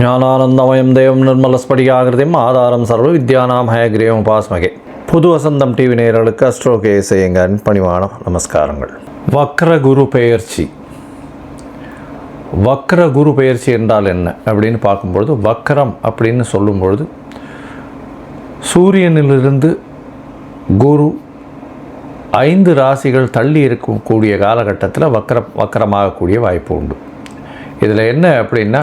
ஞானானந்தமயம் தேவம் நிர்மலஸ்படிகாகிருதியும் ஆதாரம் சர்வ வித்யானாம் ஹயக்ரீவம் உபாஸ்மகே. புது வசந்தம் டிவி நேயர்களுக்கு அஸ்ட்ரோ கேசையங்கன் பணிவான நமஸ்காரங்கள். வக்ர குரு பெயர்ச்சி. வக்ர குரு பெயர்ச்சி என்றால் என்ன அப்படின்னு பார்க்கும்பொழுது வக்ரம் அப்படின்னு சொல்லும்பொழுது சூரியனிலிருந்து குரு ஐந்து ராசிகள் தள்ளி இருக்கக்கூடிய காலகட்டத்தில் வக்ர வக்கரமாகக்கூடிய வாய்ப்பு உண்டு. இதில் என்ன அப்படின்னா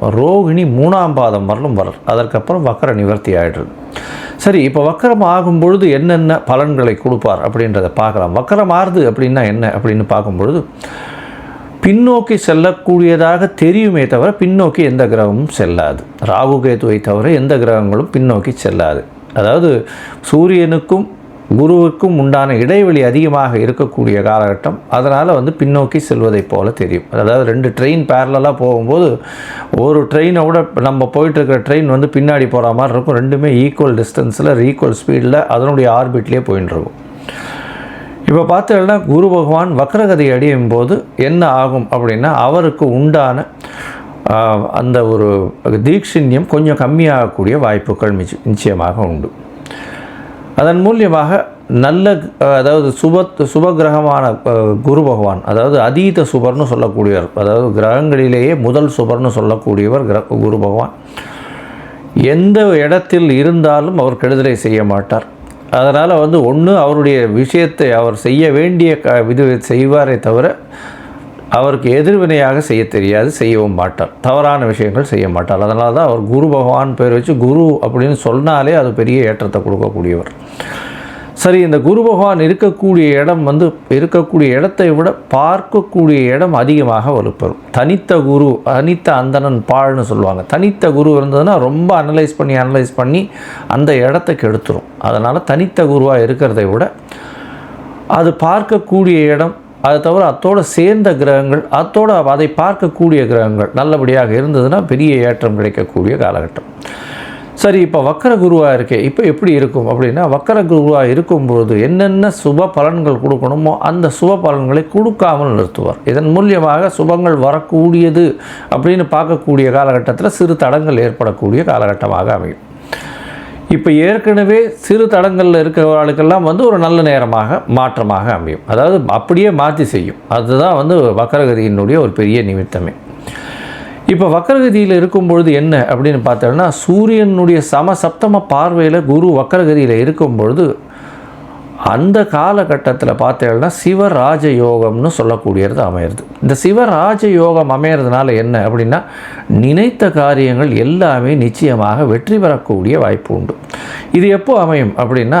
ரோகிணி மூணாம் பாதம் வரலும் வரல் அதற்கப்புறம் வக்கர நிவர்த்தி ஆகிடுது சரி இப்போ வக்கரம் ஆகும் பொழுது என்னென்ன பலன்களை கொடுப்பார் அப்படின்றத பார்க்கலாம். வக்கரம் ஆறுது அப்படின்னா என்ன அப்படின்னு பார்க்கும்பொழுது பின்னோக்கி செல்லக்கூடியதாக தெரியுமே தவிர பின்னோக்கி எந்த கிரகமும் செல்லாது. ராகு கேதுவை தவிர எந்த கிரகங்களும் பின்னோக்கி செல்லாது. அதாவது சூரியனுக்கும் குருவுக்கும் உண்டான இடைவெளி அதிகமாக இருக்கக்கூடிய காலகட்டம். அதனால் வந்து பின்னோக்கி செல்வதைப் போல தெரியும். அதாவது ரெண்டு ட்ரெயின் பேரலாக போகும்போது ஒரு ட்ரெயினை விட நம்ம போயிட்டு இருக்கிற ட்ரெயின் வந்து பின்னாடி போகிற மாதிரி இருக்கும். ரெண்டுமே ஈக்குவல் டிஸ்டன்ஸில் ஈக்குவல் ஸ்பீடில் அதனுடைய ஆர்பிட்லேயே போயின்னு இருக்கும். இப்போ பார்த்தீங்கன்னா குரு பகவான் வக்ரகதி அடையும் போது என்ன ஆகும் அப்படின்னா அவருக்கு உண்டான அந்த ஒரு தீட்சிண்யம் கொஞ்சம் கம்மியாகக்கூடிய வாய்ப்புகள் நிச்சயமாக உண்டு. அதன் மூலியமாக நல்ல அதாவது சுப சுபகிரகமான அஹ், குரு பகவான் அதாவது அதீத சுபர்னு சொல்லக்கூடியவர் அதாவது கிரகங்களிலேயே முதல் சுபர்னு சொல்லக்கூடியவர் கிர குரு பகவான். எந்த இடத்தில் இருந்தாலும் அவர் கெடுதலை செய்ய மாட்டார். அதனால் வந்து ஒன்று அவருடைய விஷயத்தை அவர் செய்ய வேண்டிய க இது செய்வாரே தவிர அவருக்கு எதிர்வினையாக செய்ய தெரியாது செய்யவும் மாட்டார். தவறான விஷயங்கள் செய்ய மாட்டார். அதனால தான் அவர் குரு பகவான் பேர் வச்சு குரு அப்படின்னு சொன்னாலே அது பெரிய ஏற்றத்தை கொடுக்கக்கூடியவர். சரி இந்த குரு பகவான் இருக்கக்கூடிய இடம் வந்து இருக்கக்கூடிய இடத்தை விட பார்க்கக்கூடிய இடம் அதிகமாக வலுப்பெறும். தனித்த குரு தனித்த அந்தணன் பாழ்னு சொல்லுவாங்க. தனித்த குரு இருந்ததுன்னா ரொம்ப அனலைஸ் பண்ணி அனலைஸ் பண்ணி அந்த இடத்தை கெடுத்துரும். அதனால் தனித்த குருவாக இருக்கிறதை விட அது பார்க்கக்கூடிய இடம் அது தவிர அத்தோடு சேர்ந்த கிரகங்கள் அத்தோடு அதை பார்க்கக்கூடிய கிரகங்கள் நல்லபடியாக இருந்ததுன்னா பெரிய ஏற்றம் கிடைக்கக்கூடிய காலகட்டம். சரி இப்போ வக்கர குருவாக இருக்கே இப்போ எப்படி இருக்கும் அப்படின்னா வக்கர குருவாக இருக்கும்போது என்னென்ன சுப பலன்கள் கொடுக்கணுமோ அந்த சுப பலன்களை கொடுக்காமல் நிறுத்துவார். இதன் மூலியமாக சுபங்கள் வரக்கூடியது அப்படின்னு பார்க்கக்கூடிய காலகட்டத்தில் சிறு தடங்கள் ஏற்படக்கூடிய காலகட்டமாக அமையும். இப்போ ஏற்கனவே சிறு தடங்களில் இருக்கிறவர்களுக்கெல்லாம் வந்து ஒரு நல்ல நேரமாக மாற்றமாக அமையும். அதாவது அப்படியே மாற்றி செய்யும். அதுதான் வந்து வக்கரகதியினுடைய ஒரு பெரிய நிமித்தமே. இப்போ வக்கரகதியில் இருக்கும் பொழுது என்ன அப்படின்னு பார்த்தோம்னா சூரியனுடைய சம சப்தம பார்வையில் குரு வக்கரகதியில் இருக்கும் பொழுது அந்த காலகட்டத்தில் பார்த்தீங்கன்னா சிவராஜ யோகம்னு சொல்லக்கூடியது அமையிறது. இந்த சிவராஜ யோகம் அமையிறதுனால என்ன அப்படின்னா நினைத்த காரியங்கள் எல்லாமே நிச்சயமாக வெற்றி பெறக்கூடிய வாய்ப்பு உண்டு. இது எப்போ அமையும் அப்படின்னா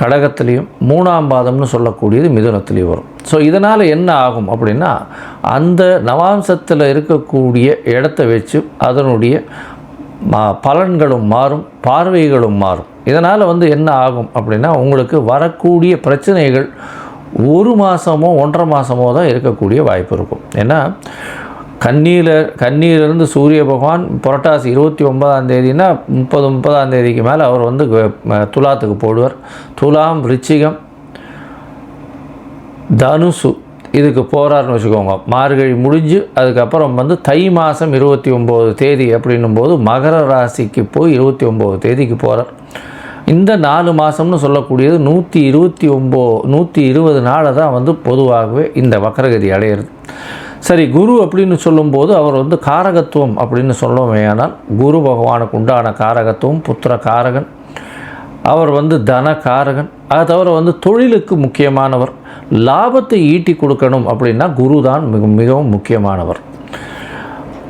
கடகத்துலேயும் மூணாம் பாதம்னு சொல்லக்கூடியது மிதுனத்திலையும் வரும். ஸோ இதனால் என்ன ஆகும் அப்படின்னா அந்த நவாம்சத்தில் இருக்கக்கூடிய இடத்த வச்சு அதனுடைய பலன்களும் மாறும் பார்வைகளும் மாறும். இதனால் வந்து என்ன ஆகும் அப்படின்னா உங்களுக்கு வரக்கூடிய பிரச்சனைகள் ஒரு மாதமோ ஒன்றரை மாதமோ தான் இருக்கக்கூடிய வாய்ப்பு இருக்கும். ஏன்னா கண்ணியில் கண்ணியிலிருந்து சூரிய பகவான் புரட்டாசி இருபத்தி ஒன்பதாம் தேதினா முப்பது முப்பதாம் தேதிக்கு மேலே அவர் வந்து துலாத்துக்கு போடுவார். துலாம் ரிச்சிகம் தனுசு இதுக்கு போகிறாருன்னு வச்சுக்கோங்க. மார்கழி முடிஞ்சு அதுக்கப்புறம் வந்து தை மாதம் இருபத்தி ஒம்பது தேதி அப்படின்னும் போது மகர ராசிக்கு போய் இருபத்தி ஒம்பது தேதிக்கு போகிறார் இந்த நாலு மாதம்னு சொல்லக்கூடியது நூற்றி இருபத்தி ஒம்போ நூற்றி இருபது நாளை தான் வந்து பொதுவாகவே இந்த வக்கரகதி அடையிறது. சரி குரு அப்படின்னு சொல்லும்போது அவர் வந்து காரகத்துவம் அப்படின்னு சொல்லுவேயானால் குரு பகவானுக்கு உண்டான காரகத்துவம் புத்திர காரகன். அவர் வந்து தன காரகன். அது தவிர வந்து தொழிலுக்கு முக்கியமானவர். லாபத்தை ஈட்டி கொடுக்கணும் அப்படின்னா குரு தான் மிக மிகவும் முக்கியமானவர்.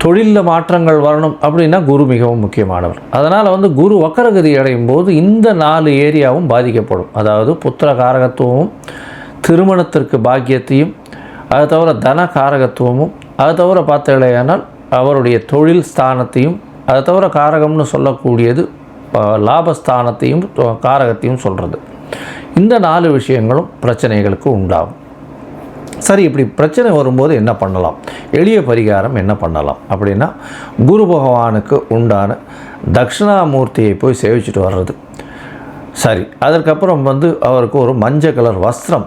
தொழிலில் மாற்றங்கள் வரணும் அப்படின்னா குரு மிகவும் முக்கியமானவர். அதனால் வந்து குரு வக்கரகதி அடையும் போது இந்த நாலு ஏரியாவும் பாதிக்கப்படும். அதாவது புத்திர காரகத்துவமும் திருமணத்திற்கு பாக்கியத்தையும் அது தவிர தன காரகத்துவமும் அது தவிர பார்த்தீங்களேயானால் அவருடைய தொழில் ஸ்தானத்தையும் அது தவிர காரகம்னு சொல்லக்கூடியது லாபஸ்தானத்தையும் காரகத்தையும் சொல்கிறது இந்த நாலு விஷயங்களும் பிரச்சனைகளுக்கு உண்டாகும். சரி இப்படி பிரச்சனை வரும்போது என்ன பண்ணலாம்? எளிய பரிகாரம் என்ன பண்ணலாம்? அப்படின்னா குரு பகவானுக்கு உண்டான தட்சிணாமூர்த்தியை போய் சேவிச்சுட்டு வர்றது. சரி அதற்கப்புறம் வந்து அவருக்கு ஒரு மஞ்சள் கலர் வஸ்திரம்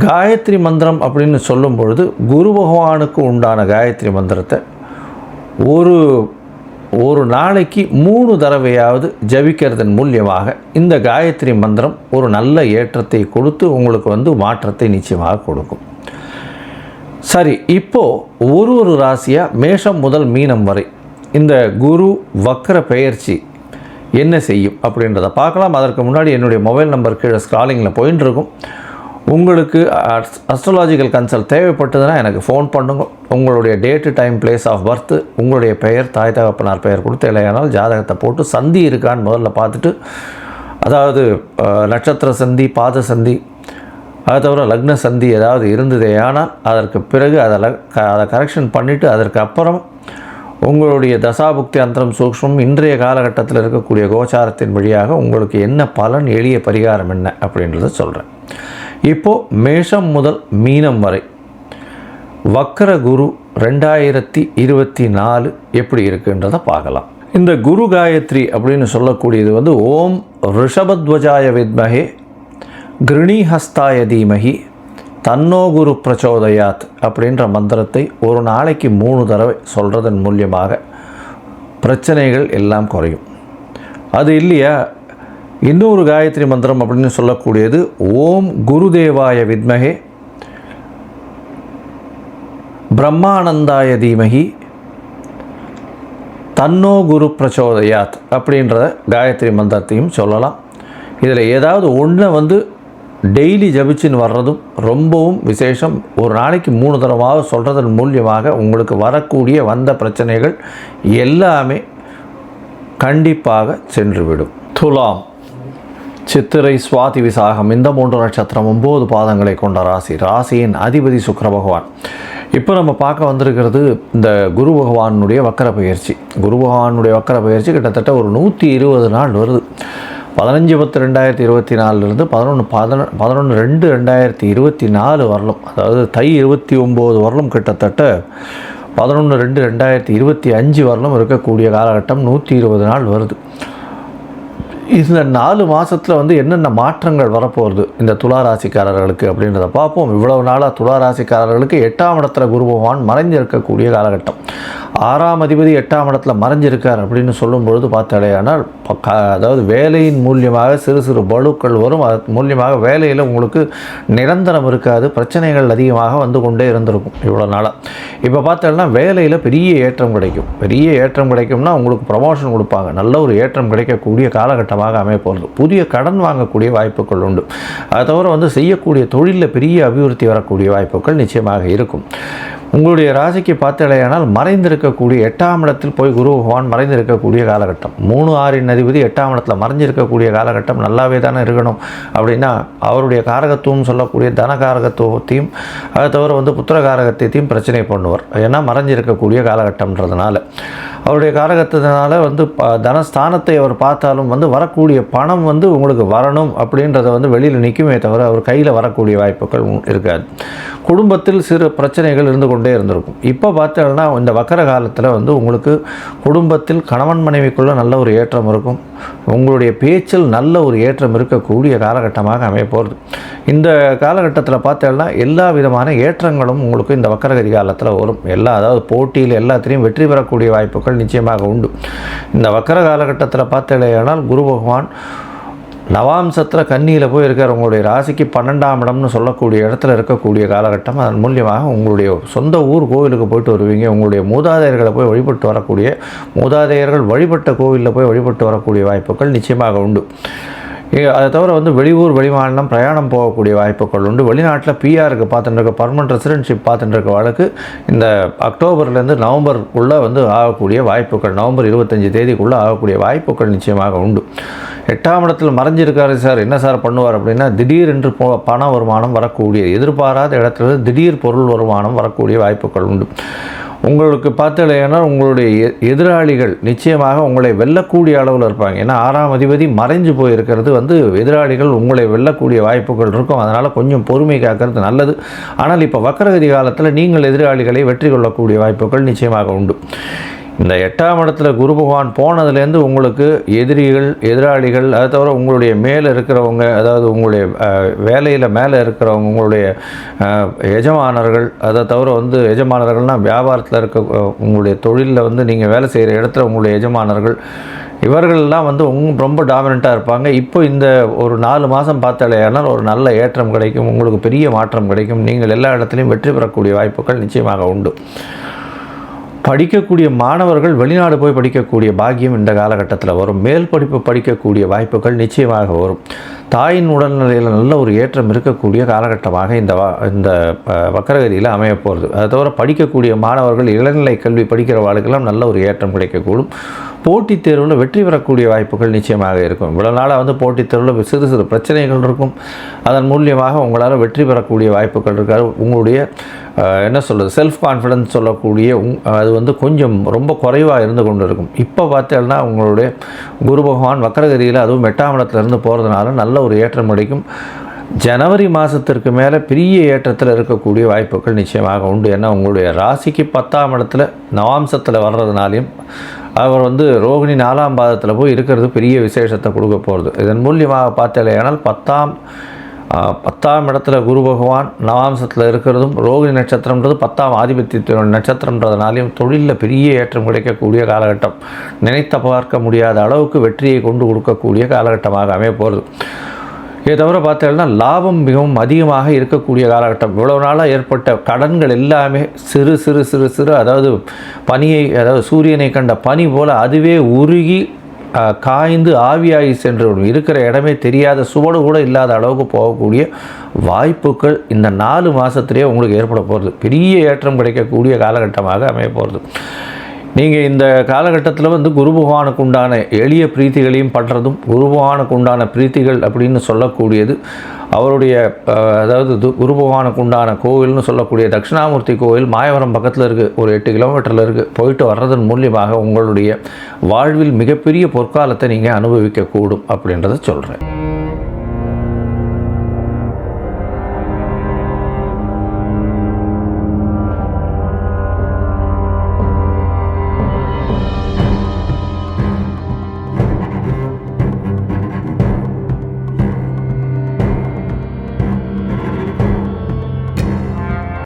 காயத்ரி மந்திரம் அப்படின்னு சொல்லும் பொழுது குரு பகவானுக்கு உண்டான காயத்ரி மந்திரத்தை ஒரு ஒரு நாளைக்கு மூணு தடவையாவது ஜபிக்கிறதன் மூலியமாக இந்த காயத்ரி மந்திரம் ஒரு நல்ல ஏற்றத்தை கொடுத்து உங்களுக்கு வந்து மாற்றத்தை நிச்சயமாக கொடுக்கும். சரி இப்போது ஒரு ஒரு ராசியாக மேஷம் முதல் மீனம் வரை இந்த குரு வக்கர பெயர்ச்சி என்ன செய்யும் அப்படின்றத பார்க்கலாம். அதற்கு முன்னாடி என்னுடைய மொபைல் நம்பர் கீழே ஸ்க்ராலிங்கில் போயின்னு இருக்கும் உங்களுக்கு அஸ்ட்ராலாஜிக்கல் கன்சல்ட் தேவைப்பட்டதுன்னா எனக்கு ஃபோன் பண்ணுங்க. உங்களுடைய date time place of birth உங்களுடைய பெயர் தாய் தகப்பனார் பெயர் கொடுத்து இல்லையானால் ஜாதகத்தை போட்டு சந்தி இருக்கான்னு முதல்ல பார்த்துட்டு அதாவது நட்சத்திர சந்தி பாத சந்தி அதை தவிர லக்ன சந்தி ஏதாவது இருந்ததே ஆனால் அதற்கு பிறகு அதில் க அதை கரெக்ஷன் பண்ணிவிட்டு அதற்கு அப்புறம் உங்களுடைய தசாபுக்தி அந்தரம் சூக்ஷ்மம் இன்றைய காலகட்டத்தில் இருக்கக்கூடிய கோச்சாரத்தின் வழியாக உங்களுக்கு என்ன பலன் எளிய பரிகாரம் என்ன அப்படின்றத சொல்கிறேன் இப்போது மேஷம் முதல் மீனம் வரை. வக்கர குரு ரெண்டாயிரத்தி இருபத்தி நாலு எப்படி இருக்குன்றதை பார்க்கலாம். இந்த குரு காயத்ரி அப்படின்னு சொல்லக்கூடியது வந்து ஓம் ரிஷபத்வஜாய வித்மகே கிருணிஹஸ்தாய தீமகி தன்னோ குரு பிரச்சோதயாத் அப்படின்ற மந்திரத்தை ஒரு நாளைக்கு மூணு தடவை சொல்கிறதன் மூலியமாக பிரச்சனைகள் எல்லாம் குறையும். அது இல்லையா? இன்னொரு காயத்ரி மந்திரம் அப்படின்னு சொல்லக்கூடியது ஓம் குருதேவாய வித்மகே பிரம்மானந்தாய தீமகி தன்னோ குரு பிரச்சோதயாத் அப்படின்ற காயத்ரி மந்திரத்தையும் சொல்லலாம். இதில் ஏதாவது ஒன்றை வந்து டெய்லி ஜபிச்சுன்னு வர்றதும் ரொம்பவும் விசேஷம். ஒரு நாளைக்கு மூணு தடவாக சொல்கிறதன் மூலியமாக உங்களுக்கு வரக்கூடிய வந்த பிரச்சனைகள் எல்லாமே கண்டிப்பாக சென்றுவிடும். துலாம். சித்திரை சுவாதி விசாகம் இந்த மூன்று நட்சத்திரம் ஒம்பது பாதங்களை கொண்ட ராசி. ராசியின் அதிபதி சுக்கர பகவான். இப்போ நம்ம பார்க்க வந்திருக்கிறது இந்த குரு பகவானுடைய வக்கர பயிற்சி. குரு பகவானுடைய வக்கர பயிற்சி கிட்டத்தட்ட ஒரு நூற்றி இருபது நாள் வருது. பதினஞ்சு பத்து ரெண்டாயிரத்தி இருபத்தி நாலுலேருந்து பதினொன்று பதினொன்று பதினொன்று ரெண்டு ரெண்டாயிரத்தி இருபத்தி நாலு வரலும் அதாவது தை இருபத்தி ஒம்பது வரலும் கிட்டத்தட்ட பதினொன்று ரெண்டு ரெண்டாயிரத்தி இருபத்தி அஞ்சு வரலும் இருக்கக்கூடிய காலகட்டம் நூற்றி இருபது நாள் வருது. இந்த நாலு மாதத்தில் வந்து என்னென்ன மாற்றங்கள் வரப்போகுது இந்த துளாராசிக்காரர்களுக்கு அப்படின்றத பார்ப்போம். இவ்வளவு நாளாக துளாராசிக்காரர்களுக்கு எட்டாம் இடத்துல குரு பகவான் மறைஞ்சிருக்கக்கூடிய காலகட்டம். ஆறாம் அதிபதி எட்டாம் இடத்துல மறைஞ்சிருக்கார் அப்படின்னு சொல்லும் பொழுது பார்த்தாலேயானால் அதாவது வேலையின் மூலியமாக சிறு சிறு பளுக்கள் வரும். அது மூலியமாக வேலையில் உங்களுக்கு நிரந்தரம் இருக்காது. பிரச்சனைகள் அதிகமாக வந்து கொண்டே இருந்திருக்கும் இவ்வளோ நாளாக இப்போ பார்த்தோம்னா வேலையில் பெரிய ஏற்றம் கிடைக்கும். பெரிய ஏற்றம் கிடைக்கும்னா உங்களுக்கு ப்ரமோஷன் கொடுப்பாங்க. நல்ல ஒரு ஏற்றம் கிடைக்கக்கூடிய காலகட்டமாக காரணமாக போகிறது புதிய கடன் வாங்கக்கூடிய வாய்ப்புகள் உண்டு. அதை தவிர வந்து செய்யக்கூடிய தொழிலில் பெரிய அபிவிருத்தி வரக்கூடிய வாய்ப்புகள் நிச்சயமாக இருக்கும். உங்களுடைய ராசிக்கு பார்த்தலையானால் மறைந்திருக்கக்கூடிய எட்டாம் இடத்தில் போய் குரு பகவான் மறைந்திருக்கக்கூடிய காலகட்டம். மூணு ஆறின் அதிபதி எட்டாம் இடத்துல மறைஞ்சிருக்கக்கூடிய காலகட்டம் நல்லாவே தானே இருக்கணும். அப்படின்னா அவருடைய காரகத்துவம் சொல்லக்கூடிய தன காரகத்துவத்தையும் அதை தவிர வந்து புத்திர காரகத்தையும் பிரச்சனை பண்ணுவார். ஏன்னா மறைஞ்சிருக்கக்கூடிய காலகட்டம்ன்றதுனால. அவருடைய காரகத்தினால வந்து ப தனஸ்தானத்தை அவர் பார்த்தாலும் வந்து வரக்கூடிய பணம் வந்து உங்களுக்கு வரணும் அப்படின்றத வந்து வெளியில் நிற்குமே தவிர அவர் கையில் வரக்கூடிய வாய்ப்புகள் இருக்காது. குடும்பத்தில் சிறு பிரச்சனைகள் இருந்து கொண்டே இருந்திருக்கும். இப்போ பார்த்தோம்னா இந்த வக்கர காலத்தில் வந்து உங்களுக்கு குடும்பத்தில் கணவன் மனைவிக்குள்ளே நல்ல ஒரு ஏற்றம் இருக்கும். உங்களுடைய பேச்சில் நல்ல ஒரு ஏற்றம் இருக்கக்கூடிய காலகட்டமாக அமைய போகிறது இந்த காலகட்டத்தில் பார்த்தோம்னா எல்லா விதமான ஏற்றங்களும் உங்களுக்கு இந்த வக்கரகதி காலத்தில் வரும். எல்லா அதாவது போட்டியில் எல்லாத்திலையும் வெற்றி பெறக்கூடிய வாய்ப்புகள் நிச்சயமாக உண்டு. இந்த வக்கர காலகட்டத்தில் பார்த்தலையானால் குரு பகவான் நவாம்சத்தில் கன்னியில் போய் இருக்கார் உங்களுடைய ராசிக்கு பன்னெண்டாம் இடம்னு சொல்லக்கூடிய இடத்துல இருக்கக்கூடிய காலகட்டம். அதன் மூலியமாக உங்களுடைய சொந்த ஊர் கோவிலுக்கு போயிட்டு வருவீங்க. உங்களுடைய மூதாதையர்களை போய் வழிபட்டு வரக்கூடிய மூதாதையர்கள் வழிபட்ட கோவிலில் போய் வழிபட்டு வரக்கூடிய வாய்ப்புகள் நிச்சயமாக உண்டு. அதை தவிர வந்து வெளியூர் வெளிமாநிலம் பிரயாணம் போகக்கூடிய வாய்ப்புகள் உண்டு. வெளிநாட்டில் பிஆருக்கு பார்த்துட்டு இருக்க பர்மனன்ட் ரெசிடென்ஷிப் பார்த்துட்டு இருக்க வழக்கு இந்த அக்டோபர்லேருந்து நவம்பருக்குள்ளே வந்து ஆகக்கூடிய வாய்ப்புகள் நவம்பர் இருபத்தஞ்சி தேதிக்குள்ளே ஆகக்கூடிய வாய்ப்புகள் நிச்சயமாக உண்டு. எட்டாம் இடத்தில் மறைஞ்சிருக்காரு சார். என்ன சார் பண்ணுவார் அப்படின்னா திடீர் என்று போ பண வருமானம் வரக்கூடிய எதிர்பாராத இடத்துல திடீர் பொருள் வருமானம் வரக்கூடிய வாய்ப்புகள் உண்டு. உங்களுக்கு பார்த்தலையானா உங்களுடைய எ- எதிராளிகள் நிச்சயமாக உங்களை வெல்லக்கூடிய அளவில் இருப்பாங்க. ஏன்னா ஆறாம் அதிபதி மறைஞ்சு போயிருக்கிறது வந்து எதிராளிகள் உங்களை வெல்லக்கூடிய வாய்ப்புகள் இருக்கும். அதனால் கொஞ்சம் பொறுமை காக்கிறது நல்லது. ஆனால் இப்போ வக்கரகதி காலத்தில் நீங்கள் எதிராளிகளை வெற்றி கொள்ளக்கூடிய வாய்ப்புகள் நிச்சயமாக உண்டு. இந்த எட்டாம் இடத்துல குரு பகவான் போனதுலேருந்து உங்களுக்கு எதிரிகள் எதிராளிகள் அதை தவிர உங்களுடைய மேலே இருக்கிறவங்க அதாவது உங்களுடைய வேலையில் மேலே இருக்கிறவங்க உங்களுடைய எஜமானர்கள் அதை தவிர வந்து எஜமானர்கள்னால் வியாபாரத்தில் இருக்க உங்களுடைய தொழிலில் வந்து நீங்கள் வேலை செய்கிற இடத்துல உங்களுடைய எஜமானர்கள் இவர்கள்லாம் வந்து உங் ரொம்ப டாமினண்ட்டாக இருப்பாங்க. இப்போ இந்த ஒரு நாலு மாதம் பார்த்தாலேயானால் ஒரு நல்ல ஏற்றம் கிடைக்கும் உங்களுக்கு பெரிய மாற்றம் கிடைக்கும். நீங்கள் எல்லா இடத்துலையும் வெற்றி பெறக்கூடிய வாய்ப்புகள் நிச்சயமாக உண்டு. படிக்கக்கூடிய மாணவர்கள் வெளிநாடு போய் படிக்கக்கூடிய பாக்கியம் இந்த காலகட்டத்தில் வரும். மேல் படிப்பு படிக்கக்கூடிய வாய்ப்புகள் நிச்சயமாக வரும். தாயின் உடல்நிலையில் நல்ல ஒரு ஏற்றம் இருக்கக்கூடிய காலகட்டமாக இந்த வா இந்த வக்கரகதியில் அமையப்போகிறது அதை தவிர படிக்கக்கூடிய மாணவர்கள் இளநிலை கல்வி படிக்கிறவர்களுக்கெல்லாம் நல்ல ஒரு ஏற்றம் கிடைக்கக்கூடும். போட்டித் தேர்வில் வெற்றி பெறக்கூடிய வாய்ப்புகள் நிச்சயமாக இருக்கும். இவ்வளோ நாளாக வந்து போட்டித் தேர்வில் சிறு சிறு பிரச்சனைகள் இருக்கும். அதன் மூலியமாக உங்களால் வெற்றி பெறக்கூடிய வாய்ப்புகள் இருக்காது. உங்களுடைய என்ன சொல்கிறது செல்ஃப் கான்ஃபிடன்ஸ் சொல்லக்கூடிய உங் அது வந்து கொஞ்சம் ரொம்ப குறைவாக இருந்து கொண்டு இருக்கும். இப்போ பார்த்தேன்னா உங்களுடைய குரு பகவான் வக்கரகதியில் அதுவும் எட்டாம் போகிறதுனால நல்ல ஒரு ஏற்றம் கிடைக்கும். ஜனவரி மாதத்திற்கு மேலே பெரிய ஏற்றத்தில் இருக்கக்கூடிய வாய்ப்புகள் நிச்சயமாக உண்டு. ஏன்னா உங்களுடைய ராசிக்கு பத்தாம் இடத்துல நவாம்சத்தில் வர்றதுனாலையும் அவர் வந்து ரோகிணி நாலாம் பாதத்தில் போய் இருக்கிறது பெரிய விசேஷத்தை கொடுக்க போகிறது இதன் மூலியமாக பார்த்தாலேயானால் பத்தாம் பத்தாம் இடத்துல குரு பகவான் நவாம்சத்தில் இருக்கிறதும் ரோகிணி நட்சத்திரம்ன்றது பத்தாம் ஆதிபத்திய நட்சத்திரம்ன்றதுனாலையும் தொழிலில் பெரிய ஏற்றம் கிடைக்கக்கூடிய காலகட்டம். நினைத்த பார்க்க முடியாத அளவுக்கு வெற்றியை கொண்டு கொடுக்கக்கூடிய காலகட்டமாக அமைய போகிறது இதை தவிர பார்த்தீங்கன்னா லாபம் மிகவும் அதிகமாக இருக்கக்கூடிய காலகட்டம். இவ்வளோ நாளாக ஏற்பட்ட கடன்கள் எல்லாமே சிறு சிறு சிறு சிறு அதாவது பனியை அதாவது சூரியனை கண்ட பனி போல் அதுவே உருகி காய்ந்து ஆவியாகி சென்று விடும். இருக்கிற இடமே தெரியாத சுவடு கூட இல்லாத அளவுக்கு போகக்கூடிய வாய்ப்புகள் இந்த நாலு மாதத்துலேயே உங்களுக்கு ஏற்பட போகிறது பெரிய ஏற்றம் கிடைக்கக்கூடிய காலகட்டமாக அமைய போகிறது நீங்கள் இந்த காலகட்டத்தில் வந்து குரு பகவானுக்கு உண்டான எளிய பிரீத்திகளையும் பண்ணுறதும் குரு பகவானுக்கு உண்டான பிரீத்திகள் அப்படின்னு சொல்லக்கூடியது அவருடைய அதாவது குரு பகவானுக்கு உண்டான கோவில்னு சொல்லக்கூடிய தட்சிணாமூர்த்தி கோவில் மாயவரம் பக்கத்தில் இருக்குது ஒரு எட்டு கிலோமீட்டரில் இருக்குது போயிட்டு வர்றதன் மூலியமாக உங்களுடைய வாழ்வில் மிகப்பெரிய பொற்காலத்தை நீங்கள் அனுபவிக்கக்கூடும் அப்படின்றத சொல்கிறேன்